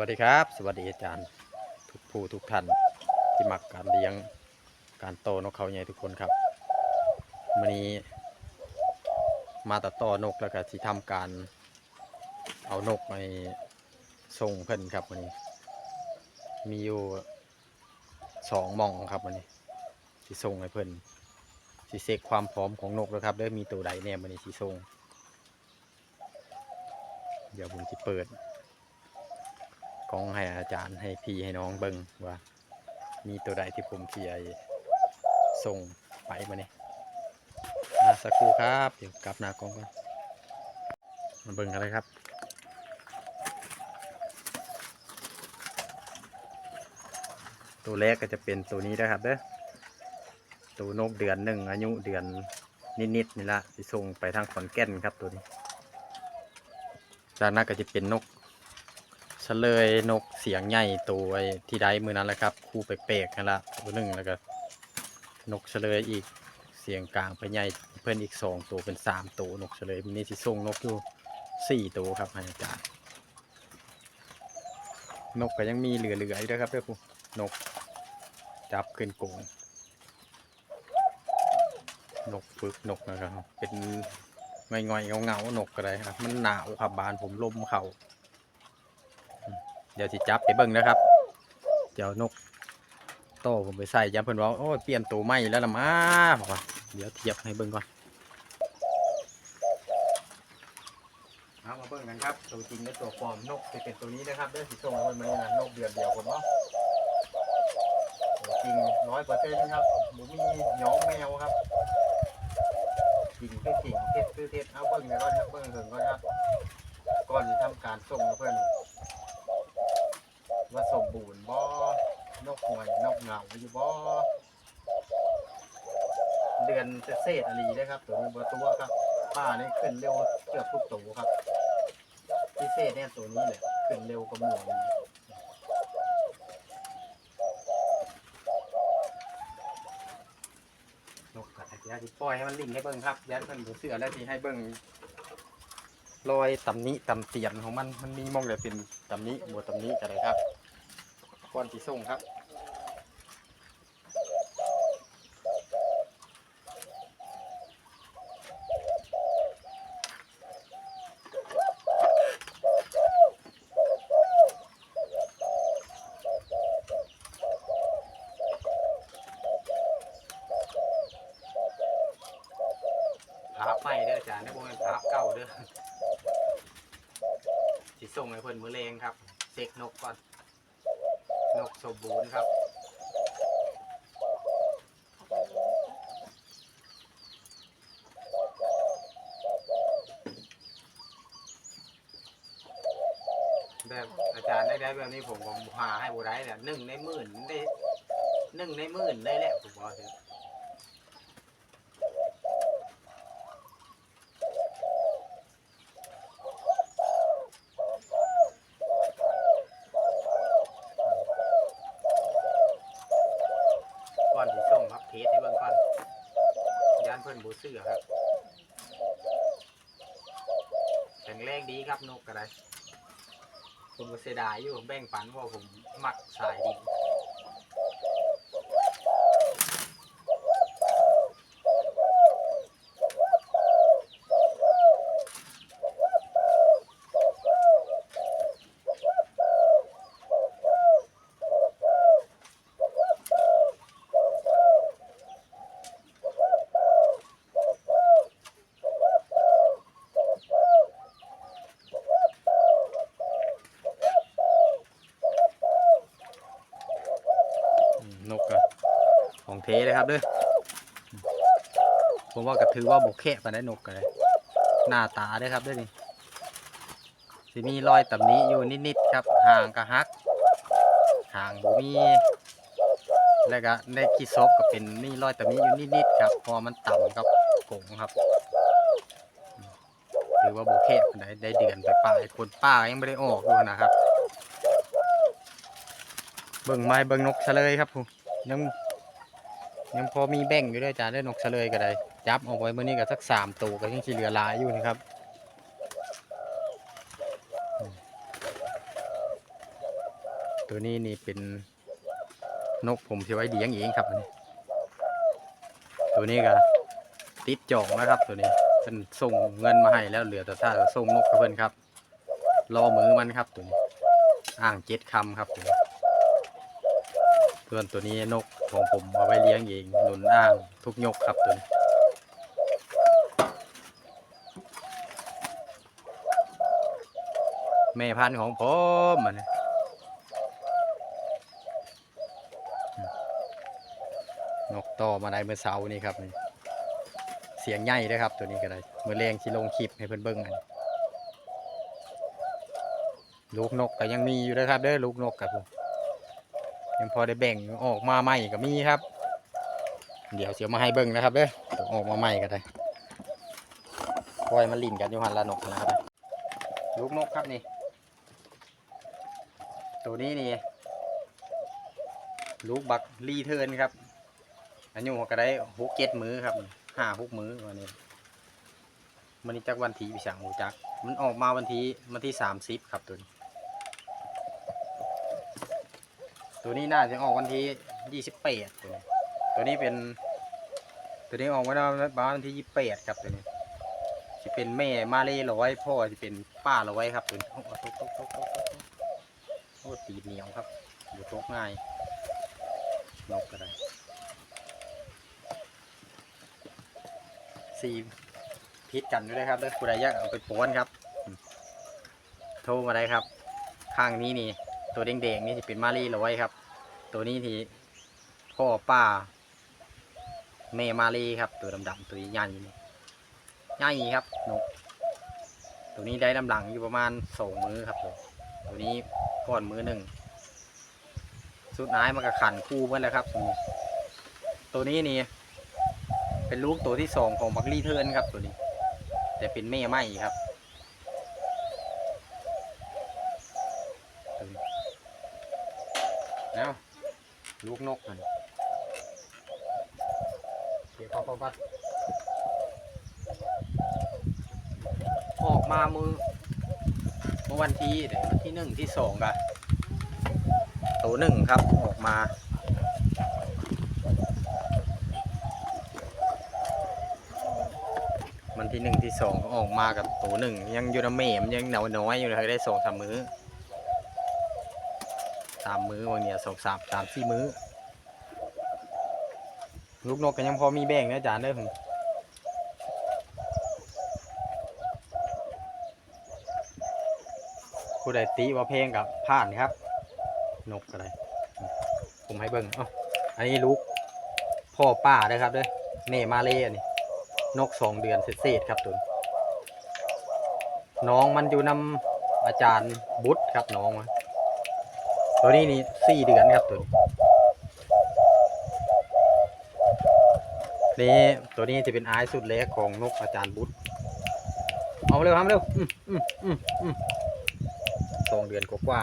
วัสดีครับ สวัสดีอาจารย์ทุกผู้ทุกท่านที่มักการเลี้ยงการโตนกเขาใหญ่ทุกคนครับวันนี้มาตัดต่อนกแล้วก็ที่ทำการเอานกไปส่งเพิ่นครับวันนี้ มีอยู่สองมองครับวันนี้ที่ส่งให้เพิ่นที่เช็คความพร้อมของนกแล้วครับเด้มีตัวใดแน่วันนี้ที่ส่งเดี๋ยวผมจะเปิด กองให้อาจารย์ให้พี่ให้น้องเบิ่งว่า มีตัวใดที่ผมเสียส่งไปมาเนี่ยอะสักครู่ครับ เดี๋ยวกลับหน้ากองก่อนมาเบิ่งกันเลยครับตัวแรกก็จะเป็นตัวนี้นะครับเด้อตัวนกเดือนหนึ่งอายุเดือนนิดๆนี่ละที่ส่งไปทางขอนแก่นครับตัวนี้จากนั้นก็จะเป็นนก เฉลยนกเสียงใหญ่ตัวไอ้ที่ได้มือนั้นแหละครับ คู่ไปเปกนั่นละตัวหนึ่งแล้วก็ นกเฉลยอีกเสียงกลางไปใหญ่เพื่อนอีกสองตัวเป็นสามตัวนกเฉลยมีนี่สิส่งนกอยู่สี่ตัวครับอาจารย์นกก็ยังมีเหลือๆอยู่ด้วยครับเพื่อนผู้นกจับขึ้นกงนกฝึกนกนะครับ เป็นง่อยๆเงาๆนกก็ได้ครับ มันหนาวครับบานผมลมเข่า เดี๋ยวสิจับไปเบิ่งนะครับ เดี๋ยวนกโตผมไปใส่ย้ำเพิ่นว่าโอ้เปลี่ยนตัวใหม่แล้วละมาบอกว่าเดี๋ยวเทียบให้เบิ่งก่อนเอามาเบิ่งกันครับตัวจริงและตัวปลอมนกจะเป็นตัวนี้นะครับเด้อสีส้มมันมันนะนกเดือนเดียวผมเนาะตัวจริงร้อยเปอร์เซ็นต์ครับหมูมีย้อมแมวครับจริงคือจริงเท็จคือเท็จเอาเบิ่งกันก่อนครับเบิ่งถึงก่อนครับก่อนที่ทำการส่งเพื่อน ว่าสมบูรณ์บ่นกหวยนกเหงาอยู่บ่เดือนเศษอหลีได้ครับ ตัวนี้บ่ตัวครับป้านี่ขึ้นเร็วเกือบทุกตัวครับ พิเศษเนี่ยตัวนี้แหละขึ้นเร็วกว่าหมูนกกัดยาที่ปล่อยให้มันลิ่งให้เบิ่งครับยันเพิ่นบ่เสือแล้วที่ให้เบิ่งรอยตำหนิตำเตียนของมันมันมีมองเลยเป็นตำหนิบ่ตำหนิก็ได้ครับ ก่อนที่ส่งครับภาพใหม่เด้ออาจารย์นะพวกมันภาเก่าเด้อที่ส่งให้เพิ่นมือเลงครับเซ็กนกก่อน นกสมบูรณ์ครับแบบอาจารย์ได้ได้แบบนี้ผมผมหาให้บูได้แหละหนึ่งในหมื่นได้หนึ่งในหมื่นได้แหละผมบอกเถอะก่อนที่ส่งครับเทสให้เบิ่งก่อนยานเพิ่น บูเสือครับแข็งแรงดีครับนกกระไดผมก็เสียดายอยู่ผมแบ่งปันเพราะว่าผมมักสายดิน เทเลยครับเด้อผมว่าก็ถือว่าบกแค่ปานได้นกเลยหน้าตาด้อครับด้อนี่สิมีรอยตำหนี้อยู่นิดๆครับห่างกะฮักห่างบ่มีแล้วก็ในขี้ซบก็เป็นมีรอยตำหนี้อยู่นิดๆครับพอมันต่ำกับกงครับถือว่าโบแค่ปานใดได้เดือนไปปลายคนป้ายังไม่ได้ออกอยู่นะครับ เบิ่งไม้เบิ่งนกเฉลยครับผมยัง ยังพอมีแบ่งอยู่ด้วยจ้าได้นกเฉลยก็ได้จับเอาไว้เมื่อนี้ก็สักสามตัวก็ยังสิเหลือหลายอยู่นะครับตัวนี้นี่เป็นนกผมที่ไว้เลี้ยงเองครับอันนี้ตัวนี้ก็ติดจองนะครับตัวนี้เป็นส่งเงินมาให้แล้วเหลือแต่ถ้าส่งนกกับเพื่อนครับ รอมือมันครับตัวนี้ อ่างเจ็ดคำครับตัวนี้ เพื่อนตัวนี้นกของผมเอาไว้เลี้ยงเองหนุนอ่างทุกยกครับตัวนี้แม่พันธุ์ของผมมันนี่นกต่อมาได้เมื่อเช้านี่ครับนี่เสียงใหญ่เลยครับ ตัวนี้ก็ได้เมื่อแรงที่ลงคลิปให้เพื่อนเบิ้งอันลูกนกก็ยังมีอยู่นะครับเด้อลูกนกครับผม ยังพอได้แบ่งออกมาใหม่ก็มีครับ เดี๋ยวเสียวมาให้เบิ้งนะครับเด้อเดี๋ยออกมาใหม่ก็ได้ปล่อยมันลิ่นกันอยู่หันละนกนะครับลูกนกครับนี่ ตัวนี้นี่ลูกบักรีเทิร์นครับอายุก็ได้หกเจ็ดมือครับห้าหกมือวันนี้มันนี้จักวันที่พิสังหูจัก มันออกมาวันที่วันที่สามสิบครับตัวนี้ ตัวนี้น่าจะออกวันที่ยี่สิบแปดตัวนี้ตัวนี้เป็น ตัวนี้ออกมาประมาณวันที่ยี่สิบแปดครับตัวนี้จะเป็นแม่มาเล่ร้อยพ่อจะเป็นป้าร้อยครับตัวนี้โอ้โหโอ้โหโอ้โอ้ตีเหนียวครับอยู่ตกง่ายนกก็ได้สีพิษกันด้วยนะครับเด้อผู้ใดอยากเอาไปป้อนครับ โทรมาได้ครับ ข้างนี้นี่ ตัวแดงๆนี่จะเป็นมารีร้อยครับ ตัวนี้ที่พ่อป้าแม่มารีครับ ตัวดำๆตัวใหญ่นี่ใหญ่ครับนกตัวนี้ได้ลำหลังอยู่ประมาณสองมือครับผมตัวนี้ก่อนมือหนึ่งสุดท้ายมันก็ขันคู่เมื่อแล้วครับ ตัวนี้นี่เป็นลูกตัวที่สองของบักลี่เทิร์นครับตัวนี้ แต่เป็นแม่ไม่ครับตัวนี้แล้ว ลูกนกมันเดี๋ยวพอพอก่อออกมามือเมื่อวันที่เดี๋ยววันที่หนึ่งที่สองกันตัวหนึ่งครับออกมาวันที่หนึ่งที่สองก็ออกมากับตัวหนึ่งยังอยู่ในเมมยังเหนาน้อยอยู่เลยได้สองสามมื้อสามมื้อวันเนี้ยสองสามสามสี่มื้อ ลูกนกก็ยังพอมีแบ่งนะอาจารย์เด้อผมผู้ใดตีว่าเพลงกับผ่านครับ นกอะไรผมให้เบิ้งเอ้าอันนี้ลูกพ่อป้าเด้อครับเด้อเน่มาเล่นนี้นกสองเดือนเศษครับตัวนี้น้องมันอยู่นำอาจารย์บุตรครับน้องมันตัวนี้นี่สี่เดือนครับตัวนี้ นี่ตัวนี้จะเป็นไอายสุดเล็กของนกอาจารย์บุตรเอาเร็วทำเร็วสองเดือนกว่า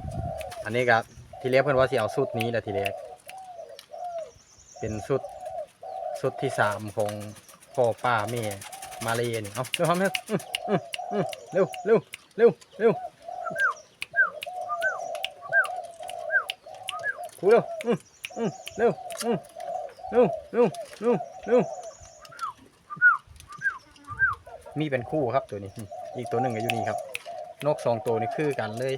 ๆอันนี้ก็ทีแรกเพื่อนว่าสิเอาสุดนี้แหละทีแรกเป็นสุดสุดที่สามของพ่อป้าแม่มาเลยนี่เอาเร็วทำเร็วอื้ออื้ออื้อเร็วเร็วเร็วเร็วคูเร็วเร็ว เร็วเร็วเร็วเร็วมีเป็นคู่ครับตัวนี้ อีกตัวหนึ่งก็อยู่นี่ครับ นกสองตัวนี่คือกันเลย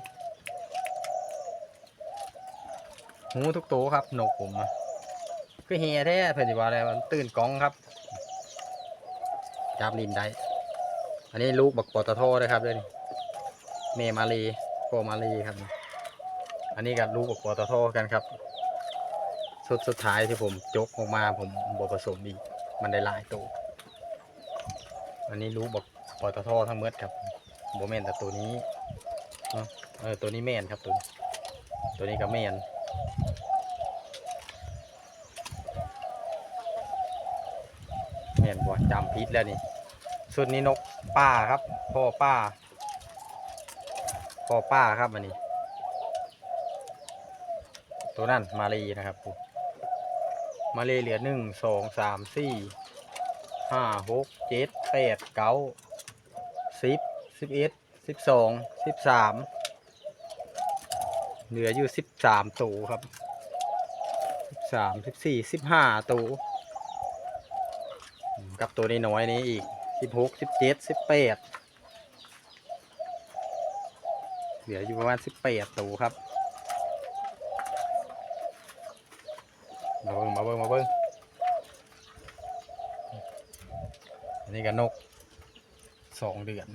หูทุกตัวครับนกผมอะคือเฮียแท้เพื่อนสิว่าอะไรมันตื่นกล้องครับจับลินได้ อันนี้ลูกบักปอตะโทเลยครับเลยนี่เมมาลีโกมาลีครับ อันนี้กับลูกบักปอตะโทกันครับ สุดสุดท้ายที่ผมจกออกมาผมบผสมอีก มันได้หลายตัวอันนี้ลูกบักปอตะโททั้งหมดครับโบแมนแต่ตัวนี้เออตัวนี้แมนครับตัวนี้ตัวนี้ก็แมนแมนบ่จำพิษแล้วนี่ส่วนนี้นกป้าครับ พ่อป้า พ่อป้าครับอันนี้ ตัวนั่นมาลีนะครับผ มมาลีเหลือหนึ่งสองสามสี่ห้าหกเจ็ดแปดเก้าสิบสิบเอ็ดสิบสองสิบสามเหลืออยู่สิบสามตัวครับสิบสามสิบสี่สิบห้าตัวกับตัวนี้น้อยนี้อีกสิบหกสิบเจ็ดสิบแปดเหลืออยู่ประมาณสิบแปดตัวครับ มาเบิ้งมาเบิ้งมาเบิ้งอั นี่ก็นกสองเดือน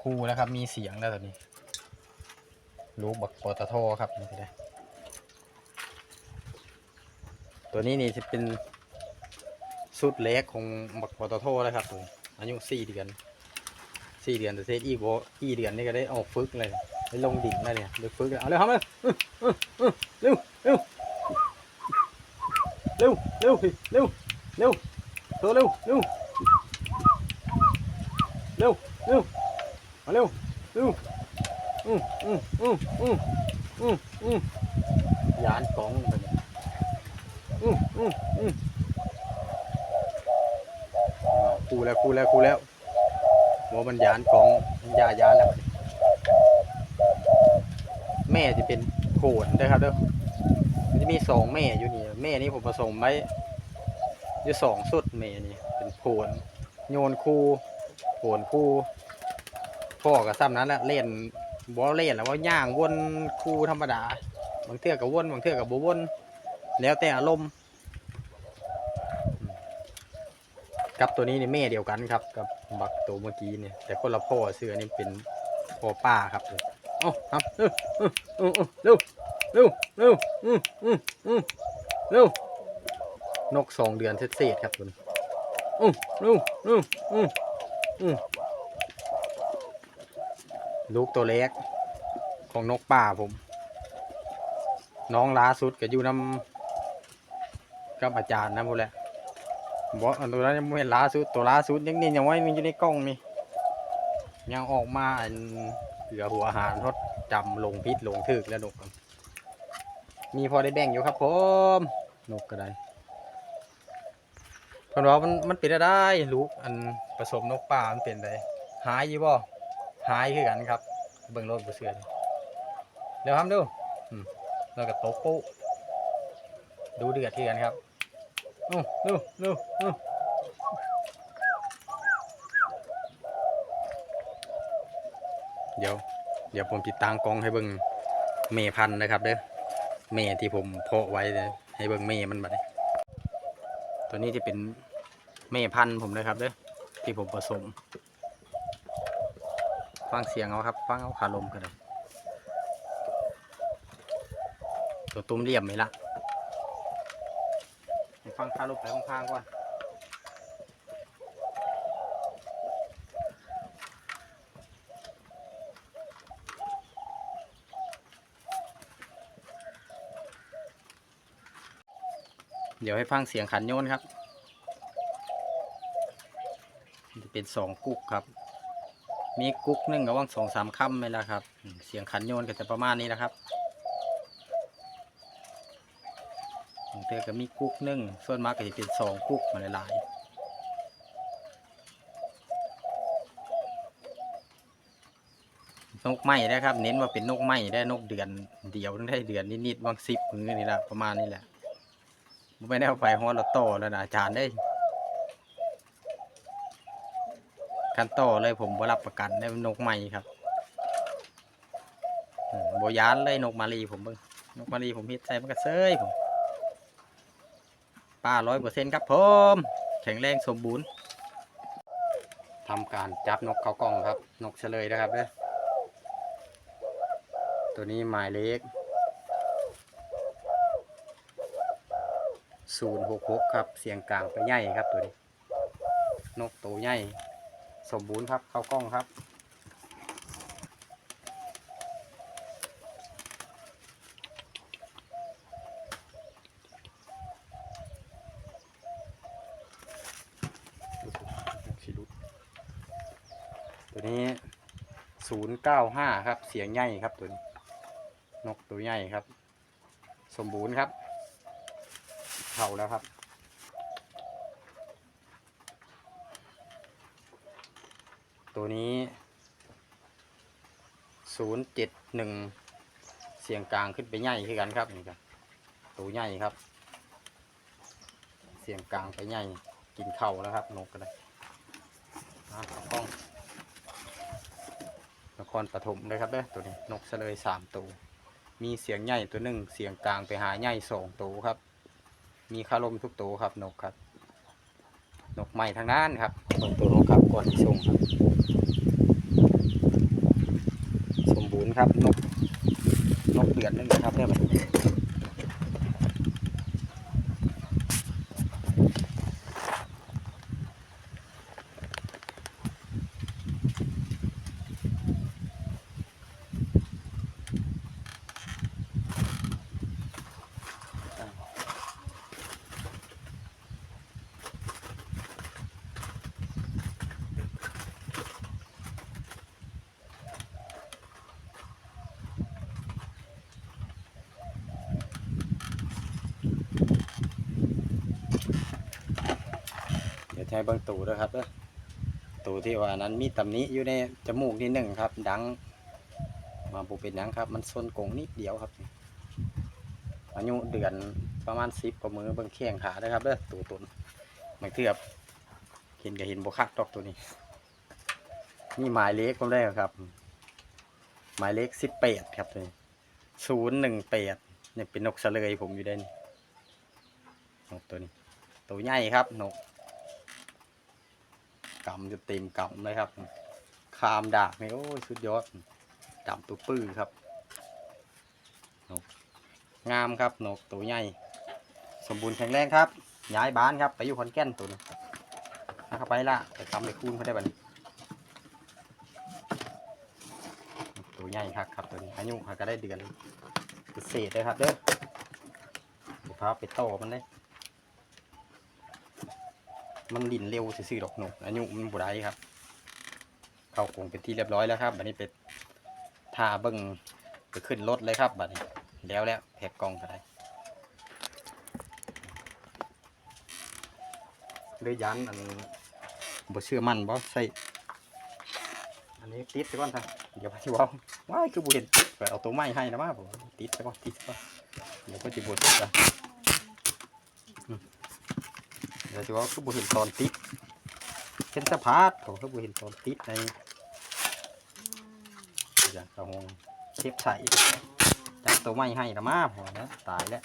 คู่แล้วครับ มีเสียงแล้วตอนนี้ ลูกบักปอตะโทครับนี่ก็ได้ตัวนี้นี่จะเป็นสุดเล็กของบักปอตะทแล้วครับตัวอายุสี่เดือนสี่เดือนแต่เซตอีโบอีเดือนนี่ก็ได้ออกฝึกเลยได้ลงดิ่งแล้วเนี่ยได้ฝึกแล้วเอาเร็วครับเร็วเร็วเร็วเร็วเร็วเร็ว ตัวเร็วเร็วเร็วเร็วมาเร็วเร็วอืมอืมอืมอืมอืมอืมยานกองไปเนี่ยอืมอืมอืมอ่าคูแล้วคูแล้วคูแล้วว่ามันยานกองมันยายานแล้วบัดนี้แม่จะเป็นโขนนะครับเด้อมันจะมีสองแม่อยู่นี่ แม่นี่ผมผสมไว้ อยู่สองสุดแม่นี่เป็นโขนโยนคูโขนคูพ่อกับซ้ำนั้นแหละเล่นบ่เล่นแล้วว่าย่างวนคูธรรมดาบางเทื่อกับวนบางเทื่อกับบวน แล้วแต่อารมณ์กับตัวนี้นี่แม่เดียวกันครับ กับบักตัวเมื่อกี้เนี่ยแต่คนละพ่อเสือนี่เป็นพ่อป้าครับเอ้าครับเร็วเออเออเร็วเร็วเร็วอืมอืมอืมเร็ว นกสองเดือนเศษๆครับคุณอืมเร็วเร็วอืมอืมลูกตัวเล็กของนกป่าผม น้องล้าสุดก็อยู่น้ำกับอาจารย์นะพูดแหละบอกอันตัวนั้นยังไม่เห็นล้าสุดตัวล้าสุดยังนี่ยังไว้มันอยู่ในกล้องนี่ยังออกมาอันเหลือหัวอาหารทดจำลงพิษลงถึกแล้วนกมีพอได้แบ่งอยู่ครับผมนกก็ได้ เพราะว่ามันมันเป็นอะไรลูกอันผสมนกป่ามันเป็นอะไรหายอยู่บ่หายคือกันครับ เบิ่งรถบ่เสือเดี๋ยวทำดูอืมแล้วก็ตบปุ๊ดูเดือดคือกันครับอู้ดูดูดูเดี๋ยว เดี๋ยวผมติดตามกล้องให้เบิ่งเมพันนะครับเด้อเมที่ผมเพาะไว้เลยให้เบิ่งเมมันแบัดนี้ ตัวนี้จะเป็นเมพันธุ์ผมนะครับเด้อที่ผมผสม ฟังเสียงเอาครับ ฟังเอาขาลมกันเลยตัวตุ้มเรียมไหมล่ะฟังขาลมไปข้างๆก่อน ดี๋ยวให้ฟังเสียงขันโยนครับจะเป็นสองกุ๊กครับ มีกุ๊กหนึ่งกับว่างสองสามคำไหมล่ะครับ เสียงขันโยนก็จะประมาณนี้นะครับบางเทือก็มีกุ๊กหนึ่งส่วนมากก็จะเป็นสองกุ๊กมาหลายนกไม้นะครับ เน้นว่าเป็นนกไม้ได้นกเดือนเดียวต้องได้เดือนนิดๆบางสิบมือนี่แหละประมาณนี้แหละ ไม่ได้เอาไปฮอดละโตแล้วนะอาจารย์ได้ยกันต่อเลยผมบ่รับประกันได้นกใหม่ครับอืมบ่ยานเลยนกมาลีผมเบิ่งนกมาลีผมเฮ็ดใส่มันก็เซยผมป้าร้อยเปอร์เซ็นต์ครับผมแข็งแรงสมบูรณ์ทำการจับนกเขากล่องครับ นกเฉลยนะครับเด้อตัวนี้หมายเลข ศูนย์หกหกครับ เสียงกลางไปใหญ่ครับตัวนี้ นกตัวใหญ่ สมบูรณ์ครับเข้ากล้องครับ ตัวนี้ศูนย์เก้าห้าครับ เสียงใหญ่ครับตัวนี้ นกตัวใหญ่ครับ สมบูรณ์ครับ เขาแล้วครับ ตัวนี้ศูนย์เจ็ดหนึ่งสียงกลางขึ้นไปใหญ่คือกันครับนี่ครับตัวใหญ่ครับ เสียงกลางไปใหญ่กินเข่าแล้วครับนกก็ได้อะกล้องนครปฐมเลยครับเด้อตัวนี้นกเสลยสามตัวมีเสียงใหญ่ตัวหนึ่งเสียงกลางไปหาใหญ่สองตัวครับ มีคารมทุกตัวครับนกครับ นกใหม่ทางนั้นครับเบิ่งตัวนกครับก่อนที่ส่งครับ สมบูรณ์ครับนกนกเดือกนึงนะครับเนี่ย ให้เบิ่งตูด้วยครับเด้อตูที่ว่านั้นมีตำหนิอยู่ในจมูกนิดหนึ่งครับ ดัง มาบุเป็นหยังครับ มันส้นกงนิดเดียวครับอายุเดือนประมาณสิบกว่ามือเบิ่งแข้งขาด้อครับเด้อตูตุนมันเทียบเห็นก็เห็นบคักดอกตัวนี้นี่หมายเลขก็ได้ครับ หมายเลขสิบแปดครับตัวนี้ศูนย์หนึ่งแปดเนี่ยเป็นนกเสลยผมอยู่ได้นี่นกตัวนี้ ตัวใหญ่ครับนก กำจะเต็มกำเลยครับ คามดากนี่โอ้ยสุดยอดดำตัวปื้อครับนกงามครับนกตัวใหญ่สมบูรณ์แข็งแรงครับ ย้ายบ้านครับไปอยู่ขอนแก่นตัวนี้นะครับไปละไปทำไปคูนเขาได้บัดนี้ตัวใหญ่ครับครับตัวนี้อายุก็ได้เดือนเศษเลยครับเด้อเดี๋ยวพาไปโตมันเลย มันลินเร็วซื่อๆดอกหนูอายุมันบุได้ครับ เข้ากรงเป็นที่เรียบร้อยแล้วครับบัดนี้ไปทาเบิ้งไปขึ้นรถเลยครับบัดนี้แล้วแล้วแพ็กกล่องก็ได้เลยยันอันบ่เชื่อมั่นบ่ใส่อันนี้ติดไปก่อนครับเดี๋ยวพี่ว่าว้ายคือบ่เห็นติดไปเอาตัวไม้ให้นะมาผมติดไปก่อนติดไปก่อนเดี๋ยวก็จะบดอะ เดี๋ยวจะว่าคือบุเห็นตอนติดเป็นสะพาดเขาคือบุเห็นตอนติดในอย่างกระหงเชฟใส่จับตัวไม่ให้ละมาพอแล้วตายแล้ว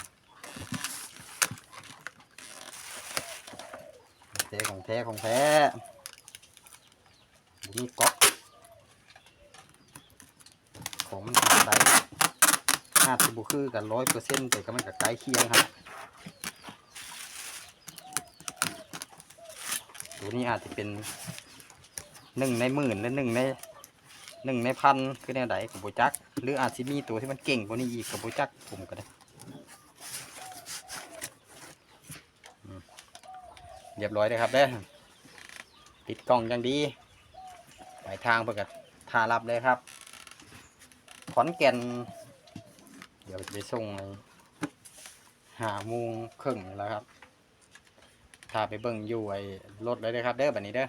แท้ของแท้ของแท้บุมีก๊อกของมันใส่อาจจะบุคือกันร้อยเปอร์เซ็นต์แต่ก็มันกับใกล้เคียงครับ ตัวนี้อาจจะเป็นหนึ่งในหมื่นหรือหนึ่งในหนึ่งในพันคือแนวใดกับโบจัก หรืออาจจะมีตัวที่มันเก่งกว่านี้อีกกับโบจักผมก็ได้เรียบร้อยเลยครับเด้อติดกล้องอย่างดีปลายทางเพื่อกับทารับเลยครับ ขอนแก่น เดี๋ยวจะไปส่งในหาโมุงครึ่งแล้วครับ ถ้าไปเบิ่งอยู่ไอ้รถเลยเด้อครับเด้อแบบนี้เด้อ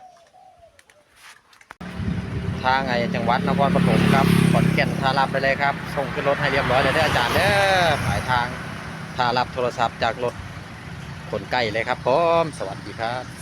ทางไอ้จังหวัดนครปฐมครับขอนแก่นท่ารับไปเลยครับ ส่งขึ้นรถให้เรียบร้อยเลยเด้ออาจารย์เด้อหมายทางท่ารับโทรศัพท์จากรถขนไก่เลยครับผมสวัสดีครับ